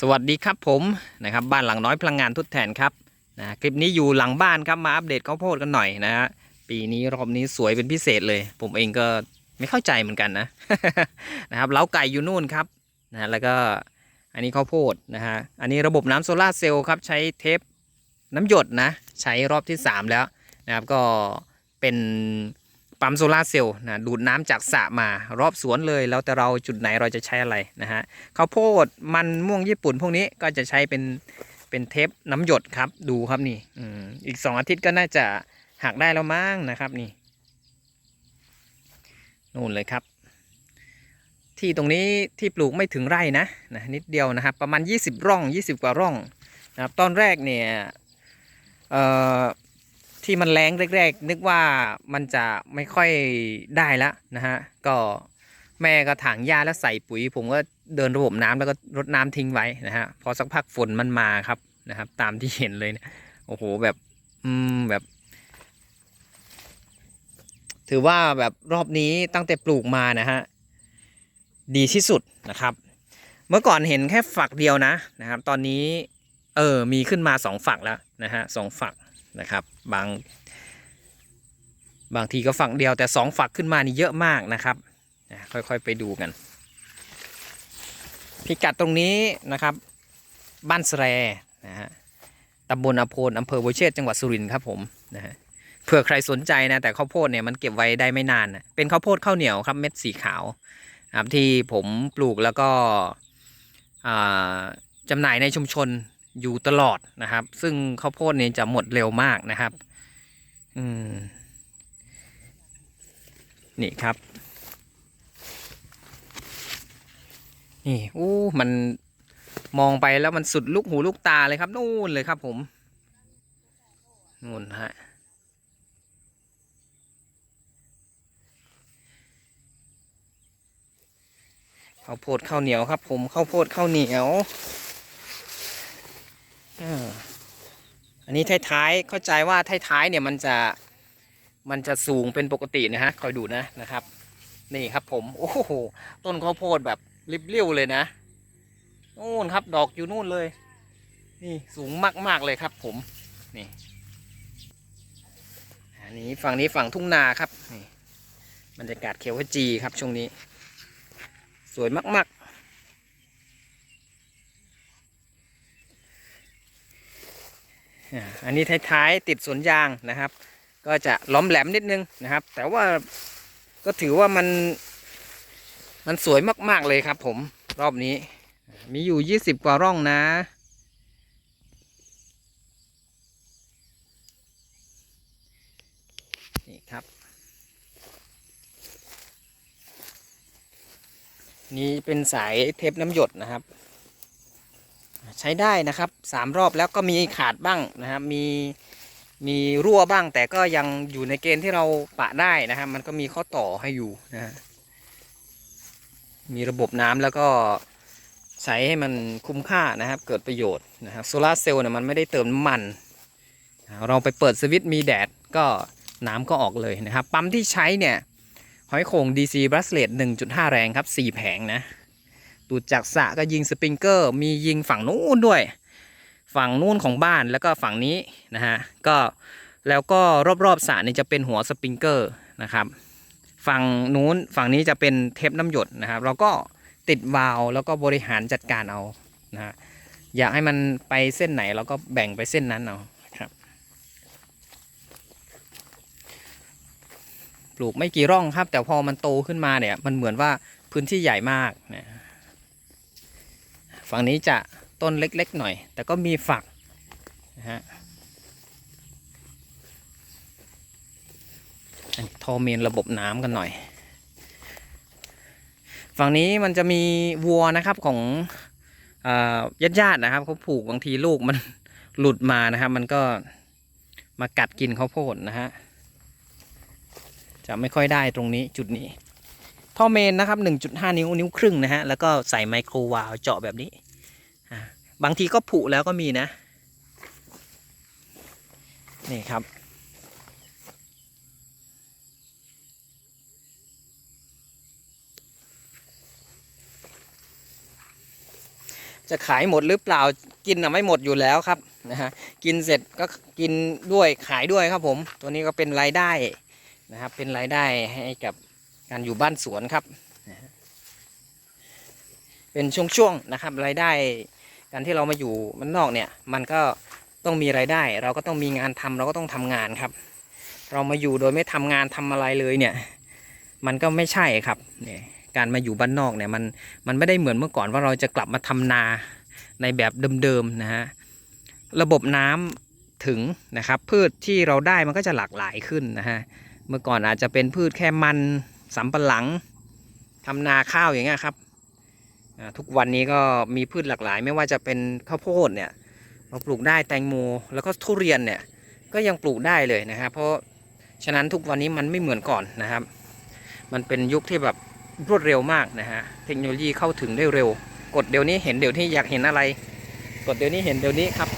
สวัสดีครับผมนะครับบ้านหลังน้อยพลังงานทดแทนครับนะคลิปนี้อยู่หลังบ้านครับมาอัปเดตข้าวโพดกันหน่อยนะฮะปีนี้รอบนี้สวยเป็นพิเศษเลย ผมเองก็ไม่เข้าใจเหมือนกันนะนะครับเล้าไก่อยู่นู่นครับนะแล้วก็อันนี้ข้าวโพดนะฮะอันนี้ระบบน้ำโซลาร์เซลล์ครับใช้เทปน้ำหยดนะ ใช้รอบที่ 3 แล้วนะครับก็เป็น ปั๊มโซลาร์เซลล์นะดูดน้ำจากสระมารอบสวนเลย แล้วแต่เราจุดไหนเราจะใช้อะไรนะฮะข้าวโพดมันม่วงญี่ปุ่นพวกนี้ก็จะใช้เป็นเป็นเทปน้ำหยดครับดูครับนี่อีกสองอาทิตย์ก็น่าจะหักได้แล้วมั้งนะครับนี่นู่นเลยครับ ที่ตรงนี้ที่ปลูกไม่ถึงไร่นะนะนิดเดียวนะครับ ประมาณ 20 ร่อง 20 กว่าร่องนะครับตอนแรกเนี่ยเอ่อ ที่มันแรงแรกๆ นึกว่ามันจะไม่ค่อยได้แล้วนะฮะ ก็แม่ก็ถางหญ้าแล้วใส่ปุ๋ย ผมก็เดินระบบน้ำแล้วก็รดน้ำทิ้งไว้นะฮะ พอสักพักฝนมันมาครับนะครับ ตามที่เห็นเลยนะโอ้โหแบบ อืมแบบ ถือว่าแบบรอบนี้ตั้งแต่ปลูกมานะฮะ ดีที่สุดนะครับ เมื่อก่อนเห็นแค่ฝักเดียวนะนะครับ ตอนนี้ เออ มีขึ้นมาสองฝักแล้วนะฮะสองฝัก นะครับ บางบางทีก็ฝักเดียวแต่สองฝักขึ้นมานี่เยอะมากนะครับค่อยๆไปดูกัน พิกัดตรงนี้นะครับ บ้านแสแรนะฮะตำบลอโพนอำเภอบัวเชษจังหวัดสุรินทร์ครับผมนะฮะเผื่อใครสนใจนะแต่ข้าวโพดเนี่ยมันเก็บไว้ได้ไม่นานนะเป็นข้าวโพดข้าวเหนียวครับเม็ดสีขาวครับที่ผมปลูกแล้วก็จำหน่ายในชุมชน อยู่ตลอดนะครับ ซึ่งข้าวโพดเนี่ยจะหมดเร็วมากนะครับ อืม นี่ครับ นี่อู้มันมองไปแล้วมันสุดลูกหูลูกตาเลยครับ นู่นเลยครับผมนู่นฮะข้าวโพดข้าวเหนียวครับ ผมข้าวโพดข้าวเหนียว อันนี้ท้ายๆเข้าใจว่าท้ายๆเนี่ยมันจะมันจะสูงเป็นปกตินะฮะคอยดูนะนะครับ นี่ครับผม โอ้โหต้นข้าวโพดแบบริบเรี่ยวเลยนะนู่นครับดอกอยู่นู่นเลย นี่สูงมากๆเลยครับ ผมนี่อันนี้ฝั่งนี้ฝั่งทุ่งนาครับนี่บรรยากาศเขียวขจีครับช่วงนี้ สวยมาก อันนี้ท้ายๆติดสวนยางนะครับ ก็จะล้อมแหลมนิดนึงนะครับ แต่ว่าก็ถือว่ามันมันสวยมากๆเลยครับ ผมรอบนี้ มีอยู่ยี่สิบกว่าร่องนะ นี่ครับ นี่เป็นสายเทปน้ำหยดนะครับ ใช้ได้นะครับสามรอบแล้วก็มีขาดบ้างนะครับมีมีรั่วบ้างแต่ก็ยังอยู่ในเกณฑ์ที่เราปะได้นะครับ มันก็มีข้อต่อให้อยู่นะมีระบบน้ำแล้วก็ใช้ให้มันคุ้มค่านะครับ เกิดประโยชน์นะครับโซลาร์เซลล์เนี่ยมันไม่ได้เติมน้ำมัน เราไปเปิดสวิตช์มีแดดก็น้ำก็ออกเลยนะครับ ปั๊มที่ใช้เนี่ยหอยโข่ง DC b r a s l e t 1.5 แรงครับ 4 แผงนะ ดูดจากสระก็ยิงสปริงเกอร์ มียิงฝั่งนู้นด้วย ฝั่งนู้นของบ้านแล้วก็ฝั่งนี้นะฮะก็แล้วก็รอบๆสระนี่จะเป็นหัวสปริงเกอร์นะครับฝั่งนู้นฝั่งนี้จะเป็นเทปน้ำหยดนะครับ เราก็ติดวาล์วแล้วก็บริหารจัดการเอานะฮะอยากให้มันไปเส้นไหนเราก็แบ่งไปเส้นนั้นเอาครับปลูกไม่กี่ร่องครับ แต่พอมันโตขึ้นมาเนี่ยมันเหมือนว่าพื้นที่ใหญ่มากนะ ฝั่งนี้จะต้นเล็กๆหน่อย แต่ก็มีฝักนะฮะนนทอเมนระบบน้ำกันหน่อย ฝั่งนี้มันจะมีวัวนะครับของญาติญาติๆนะครับเขาผูกบางทีลูกมันหลุดมานะครับ มันก็มากัดกินข้าวโพดนะฮะจะไม่ค่อยได้ตรงนี้จุดนี้ ท่อเมนนะครับ 1.5 นิ้วนิ้วครึ่งนะฮะ แล้วก็ใส่ไมโครวาล์วเจาะแบบนี้ บางทีก็ผุแล้วก็มีนะ นี่ครับ จะขายหมดหรือเปล่ากินอะไม่หมดอยู่แล้วครับนะฮะกินเสร็จก็กินด้วยขายด้วยครับผม ตัวนี้ก็เป็นรายได้นะครับ เป็นรายได้ให้กับการอยู่บ้านสวนครับ เป็นช่วงๆนะครับรายได้ การที่เรามาอยู่มันนอกเนี่ย มันก็ต้องมีรายได้ เราก็ต้องมีงานทำเราก็ต้องทำงานครับ เรามาอยู่โดยไม่ทำงานทำอะไรเลยเนี่ย มันก็ไม่ใช่ครับเนี่ยการมาอยู่บ้านนอกเนี่ยมันมันไม่ได้เหมือนเมื่อก่อนว่าเราจะกลับมาทำนาในแบบเดิมๆนะฮะระบบน้ำถึงนะครับ พืชที่เราได้มันก็จะหลากหลายขึ้นนะฮะเมื่อก่อนอาจจะเป็นพืชแค่มันสำปะหลังทำนาข้าวอย่างเงี้ยครับ ทุกวันนี้ก็มีพืชหลากหลาย ไม่ว่าจะเป็นข้าวโพดเนี่ยเราปลูกได้แตงโมแล้วก็ทุเรียนเนี่ยก็ยังปลูกได้เลยนะครับ เพราะฉะนั้นทุกวันนี้มันไม่เหมือนก่อนนะครับ มันเป็นยุคที่แบบรวดเร็วมากนะฮะเทคโนโลยีเข้าถึงได้เร็ว กดเดี๋ยวนี้เห็นเดี๋ยวนี้อยากเห็นอะไร กดเดี๋ยวนี้เห็นเดี๋ยวนี้ครับ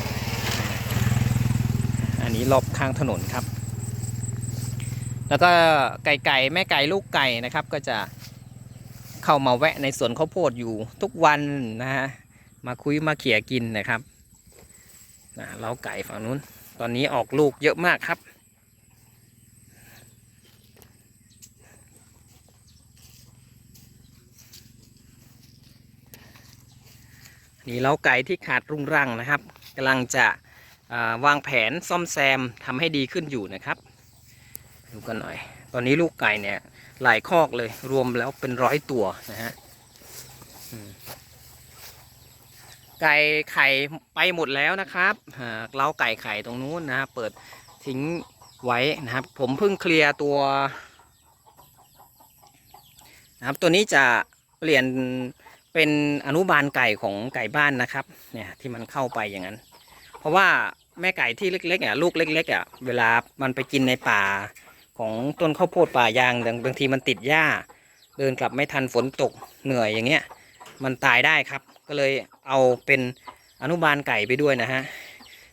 อันนี้รอบข้างถนนครับ แล้วก็ไก่ไก่แม่ไก่ลูกไก่นะครับก็จะ เข้ามาแวะในสวนข้าวโพดอยู่ทุกวันนะฮะมาคุยมาเขี่ยกินนะครับนะเล้าไก่ฝั่งนู้น ตอนนี้ออกลูกเยอะมากครับ นี่เล้าไก่ที่ขาดรุงรังนะครับกำลังจะวางแผนซ่อมแซมทำให้ดีขึ้นอยู่นะครับ ดูกันหน่อย ตอนนี้ลูกไก่เนี่ย หลายคอกเลย รวมแล้วเป็นร้อยตัวนะฮะไก่ไข่ไปหมดแล้วนะครับอ่าเล้าไก่ไข่ตรงนู้นนะฮะเปิดทิ้งไว้นะครับ ผมเพิ่งเคลียร์ตัวนะครับตัวนี้จะเปลี่ยนเป็นอนุบาลไก่ของไก่บ้านนะครับ เนี่ยที่มันเข้าไปอย่างนั้น เพราะว่าแม่ไก่ที่เล็กๆอะลูกเล็กๆอะเวลามันไปกินในป่า ของต้นข้าวโพดป่ายางบางบางทีมันติดหญ้า เดินกลับไม่ทันฝนตกเหนื่อยอย่างเงี้ยมันตายได้ครับ ก็เลยเอาเป็นอนุบาลไก่ไปด้วยนะฮะ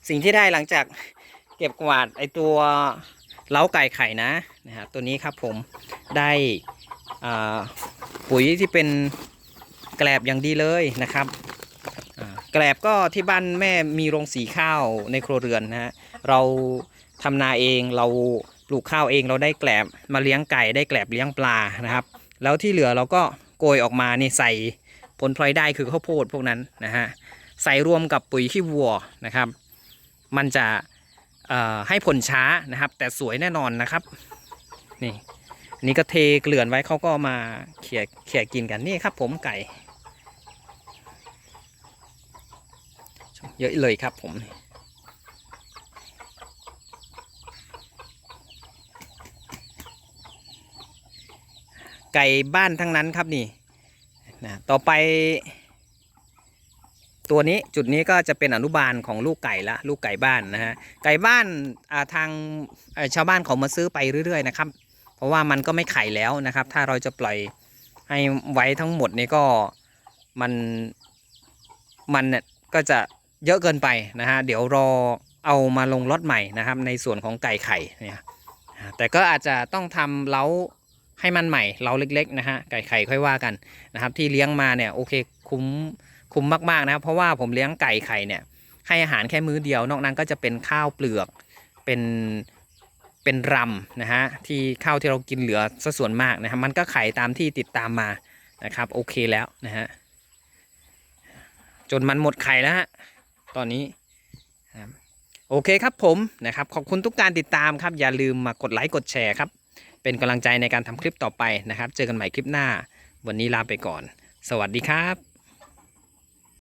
สิ่งที่ได้หลังจากเก็บกวาดไอตัวเล้าไก่ไข่นะนะฮะตัวนี้ครับผมได้อาปุ๋ยที่เป็นแกลบอย่างดีเลยนะครับแกลบก็ที่บ้านแม่มีโรงสีข้าวในครัวเรือนนะฮะเราทำนาเองเรา ลูกข้าวเองเราได้แกลบมาเลี้ยงไก่ได้แกลบเลี้ยงปลานะครับ แล้วที่เหลือเราก็โกยออกมานี่ใส่ผลพลอยได้คือข้าวโพดพวกนั้นนะฮะใส่รวมกับปุ๋ยขี้วัวนะครับ มันจะให้ผลช้านะครับ แต่สวยแน่นอนนะครับนี่นี่ก็เทเกลื่อนไว้เขาก็มาเขี่ยเขี่ยกินกันนี่ครับผมไก่เยอะเลยครับผม ไก่บ้านทั้งนั้นครับนี่นะต่อไป ตัวนี้จุดนี้ก็จะเป็นอนุบาลของลูกไก่ละลูกไก่บ้านนะฮะไก่บ้านอ่าทางชาวบ้านเขามาซื้อไปเรื่อยๆนะครับ เพราะว่ามันก็ไม่ไข่แล้วนะครับ ถ้าเราจะปล่อยให้ไว้ทั้งหมดนี่ก็มันมันเนี่ยก็จะเยอะเกินไปนะฮะเดี๋ยวรอเอามาลงล็อตใหม่นะครับ ในส่วนของไก่ไข่เนี่ยแต่ก็อาจจะต้องทำเล้า ให้มันใหม่เล้าเล็กๆนะฮะไก่ไข่ค่อยว่ากันนะครับ ที่เลี้ยงมาเนี่ยโอเคคุ้มคุ้มมากๆนะครับเพราะว่าผมเลี้ยงไก่ไข่เนี่ยให้อาหารแค่มื้อเดียวนอกนั้นก็จะเป็นข้าวเปลือกเป็นเป็นรำนะฮะที่ข้าวที่เรากินเหลือซะส่วนมากนะครับมันก็ไข่ตามที่ติดตามมานะครับโอเคแล้วนะฮะจนมันหมดไข่แล้วฮะตอนนี้โอเคครับผมนะครับขอบคุณทุกการติดตามครับอย่าลืมมากดไลค์กดแชร์ครับ เป็นกำลังใจในการทำคลิปต่อไปนะครับ เจอกันใหม่คลิปหน้า วันนี้ลาไปก่อน สวัสดีครับ